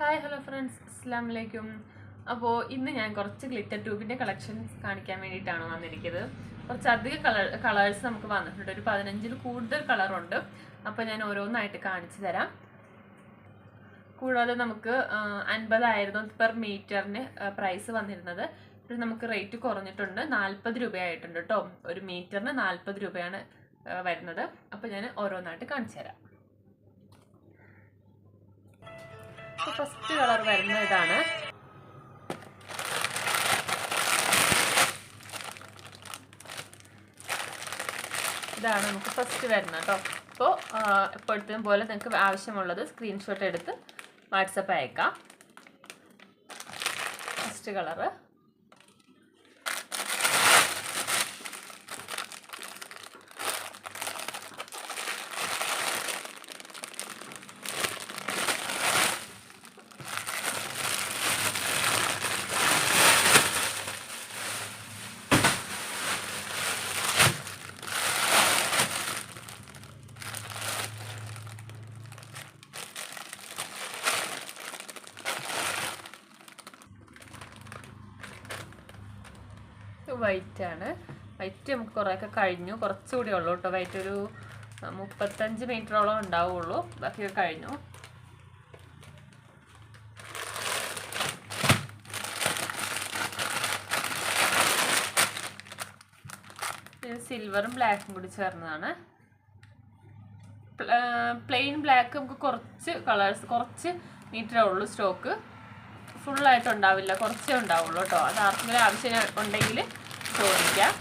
Hi hello friends അസ്സാം വലൈക്കും അപ്പോൾ ഇന്ന് ഞാൻ കുറച്ച് ഗ്ലിറ്റർ ട്യൂബിന്റെ കളക്ഷൻസ് കാണിക്കാൻ വേണ്ടിയിട്ടാണ് വന്നിരിക്കുന്നത്. കുറച്ച് അധികം കളർ കളേഴ്സ് നമുക്ക് വന്നിട്ടുണ്ട്. ഒരു പതിനഞ്ചിൽ കൂടുതൽ കളറുണ്ട് അപ്പോൾ ഞാൻ ഓരോന്നായിട്ട് കാണിച്ചു തരാം. കൂടാതെ നമുക്ക് അൻപതായിരുന്നു പെർ മീറ്ററിന് പ്രൈസ് വന്നിരുന്നത്. ഇപ്പോൾ നമുക്ക് റേറ്റ് കുറഞ്ഞിട്ടുണ്ട്. നാൽപ്പത് രൂപയായിട്ടുണ്ട് കേട്ടോ ഒരു മീറ്ററിന് നാൽപ്പത് രൂപയാണ് വരുന്നത്. അപ്പോൾ ഞാൻ ഓരോന്നായിട്ട് കാണിച്ചു തരാം. ഫസ്റ്റ് കളർ വരുന്ന ഇതാണ്. ഇതാണ് നമുക്ക് ഫസ്റ്റ് വരുന്നത് കേട്ടോ. അപ്പോൾ എപ്പോഴത്തേയും പോലെ നിങ്ങൾക്ക് ആവശ്യമുള്ളത് സ്ക്രീൻഷോട്ട് എടുത്ത് വാട്സപ്പ് അയക്കാം. First colour. വൈറ്റ് ആണ്. വൈറ്റ് നമുക്ക് കുറേയൊക്കെ കഴിഞ്ഞു. കുറച്ചുകൂടി ഉള്ളൂ കേട്ടോ. വൈറ്റ് ഒരു മുപ്പത്തഞ്ച് മീറ്ററോളം ഉണ്ടാവുള്ളൂ. ബാക്കിയൊക്കെ കഴിഞ്ഞു. സിൽവറും ബ്ലാക്കും കൂടി ചേർന്നതാണ്. പ്ലെയിൻ ബ്ലാക്ക് നമുക്ക് കുറച്ച് കളേഴ്സ് കുറച്ച് മീറ്ററേ ഉള്ളൂ സ്റ്റോക്ക് ഫുള്ളായിട്ട് ഉണ്ടാവില്ല. കുറച്ചേ ഉണ്ടാവുള്ളൂ കേട്ടോ. അത് ആർക്കെങ്കിലും ആവശ്യം ഉണ്ടെങ്കിൽ ചോദിക്കാം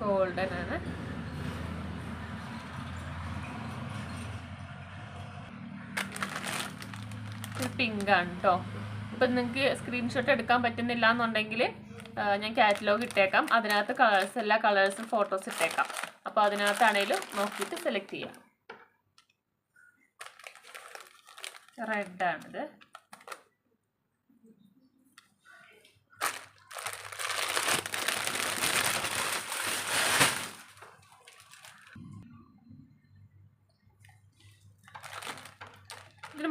ഗോൾഡൻ ആണ്. പിങ്ക് ആണ് കേട്ടോ ഇപ്പം നിങ്ങൾക്ക് സ്ക്രീൻഷോട്ട് എടുക്കാൻ പറ്റുന്നില്ല എന്നുണ്ടെങ്കിൽ ഞാൻ കാറ്റലോഗ് ഇട്ടേക്കാം. അതിനകത്ത് കളേഴ്സ് എല്ലാ കളേഴ്സും ഫോട്ടോസ് ഇട്ടേക്കാം. അപ്പോൾ അതിനകത്താണേലും നോക്കിയിട്ട് സെലക്ട് ചെയ്യാം. റെഡ്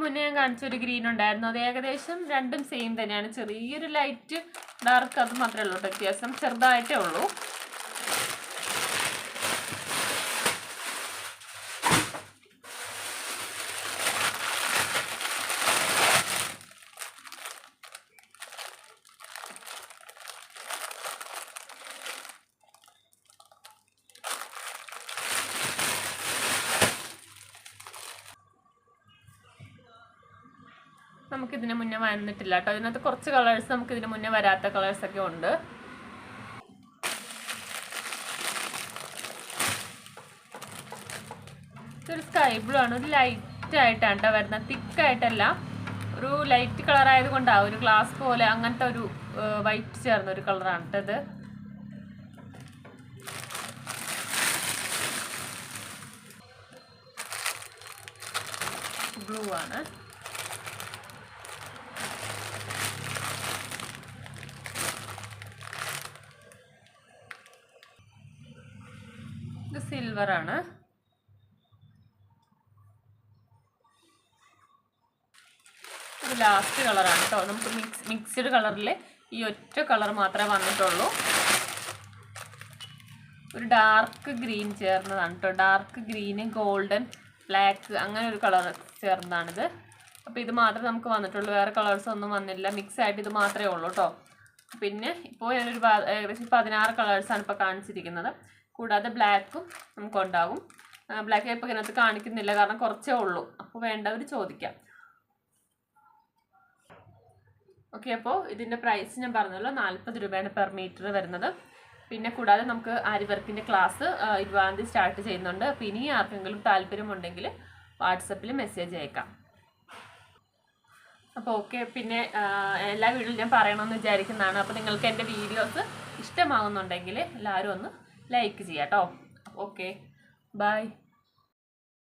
മുന്നേ ഞാൻ കാണിച്ച ഒരു ഗ്രീൻ ഉണ്ടായിരുന്നു. അത് ഏകദേശം രണ്ടും സെയിം തന്നെയാണ്. ചെറിയൊരു ലൈറ്റ് ഡാർക്ക് അത് മാത്രമേ ഉള്ളൂ. വ്യത്യാസം ചെറുതായിട്ടേ ഉള്ളൂ. നമുക്ക് ഇതിന് മുന്നേ വന്നിട്ടില്ല കേട്ടോ. അതിനകത്ത് കുറച്ച് കളേഴ്സ് നമുക്ക് ഇതിന് മുന്നേ വരാത്ത കളേഴ്സ് ഒക്കെ ഉണ്ട്. ഇതൊരു സ്കൈ ബ്ലൂ ആണ്. ഒരു ലൈറ്റ് ആയിട്ടാണ് കേട്ടോ വരുന്നത്. തിക്കായിട്ടല്ല ഒരു ലൈറ്റ് കളർ ആയതുകൊണ്ടാണ് ഒരു ഗ്ലാസ് പോലെ അങ്ങനത്തെ ഒരു വൈറ്റ് ചേർന്ന ഒരു കളറാണ് കേട്ടോ ഇത്. ബ്ലൂ ആണ്. ഇത് സിൽവർ ആണ്. ഇത് ലാസ്റ്റ് കളറാണ് കേട്ടോ നമുക്ക് മിക്സ് മിക്സ്ഡ് കളറിൽ ഈ ഒറ്റ കളർ മാത്രമേ വന്നിട്ടുള്ളൂ. ഒരു ഡാർക്ക് ഗ്രീൻ ചേർന്നതാണ് കേട്ടോ ഡാർക്ക് ഗ്രീന് ഗോൾഡൻ ബ്ലാക്ക് അങ്ങനെ ഒരു കളർ ചേർന്നതാണിത്. അപ്പോൾ ഇത് മാത്രമേ നമുക്ക് വന്നിട്ടുള്ളൂ. വേറെ കളേഴ്സ് ഒന്നും വന്നില്ല. മിക്സ് ആയിട്ട് ഇത് മാത്രമേ ഉള്ളൂ കേട്ടോ പിന്നെ ഇപ്പോൾ ഞാനൊരു ഏകദേശം പതിനാറ് കളേഴ്സാണ് ഇപ്പോൾ കാണിച്ചിരിക്കുന്നത്. കൂടാതെ ബ്ലാക്കും നമുക്ക് ഉണ്ടാകും ബ്ലാക്ക് ഇപ്പോൾ ഇതിനകത്ത് കാണിക്കുന്നില്ല കാരണം കുറച്ചേ ഉള്ളൂ. അപ്പോൾ വേണ്ടവർ ചോദിക്കാം. ഓക്കെ അപ്പോൾ ഇതിന്റെ പ്രൈസ് ഞാൻ പറഞ്ഞല്ലോ നാൽപ്പത് രൂപയാണ് പെർ മീറ്റർ വരുന്നത്. പിന്നെ കൂടാതെ നമുക്ക് ആരി വർക്കിന്റെ ക്ലാസ് ഇരുപതാം തീയതി സ്റ്റാർട്ട് ചെയ്യുന്നുണ്ട്. അപ്പോൾ ഇനി ആർക്കെങ്കിലും താല്പര്യമുണ്ടെങ്കിൽ വാട്സപ്പിൽ മെസ്സേജ് അയക്കാം. അപ്പോൾ ഓക്കെ പിന്നെ എല്ലാ വീഡിയോയിലും ഞാൻ പറയണമെന്ന് വിചാരിക്കുന്നതാണ്. അപ്പോൾ നിങ്ങൾക്ക് എന്റെ വീഡിയോസ് ഇഷ്ടമാകുന്നുണ്ടെങ്കിൽ എല്ലാവരും ഒന്ന് ലൈക്ക് ചെയ്യാം കേട്ടോ ഓക്കെ. ബൈ.